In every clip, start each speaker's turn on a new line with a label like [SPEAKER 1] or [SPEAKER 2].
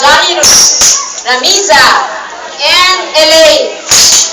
[SPEAKER 1] Johnny Ramiza, and Elaine.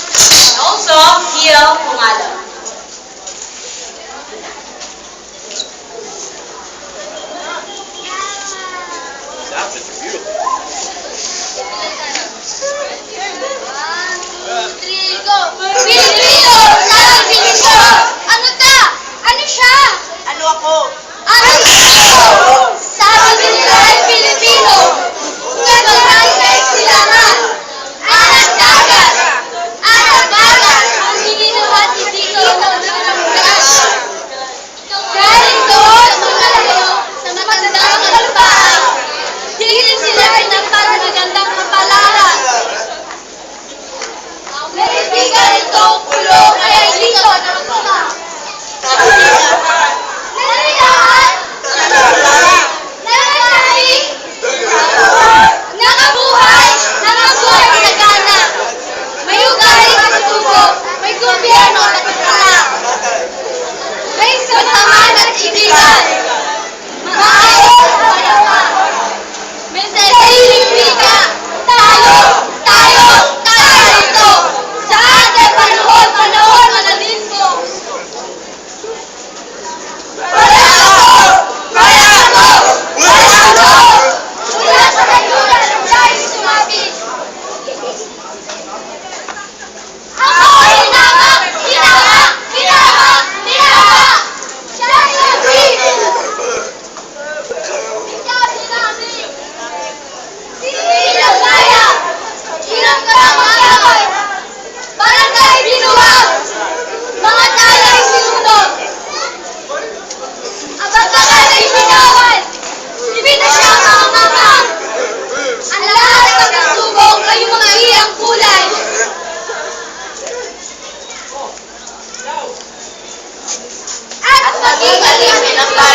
[SPEAKER 2] Naibigan itong pulo kaya Gracias.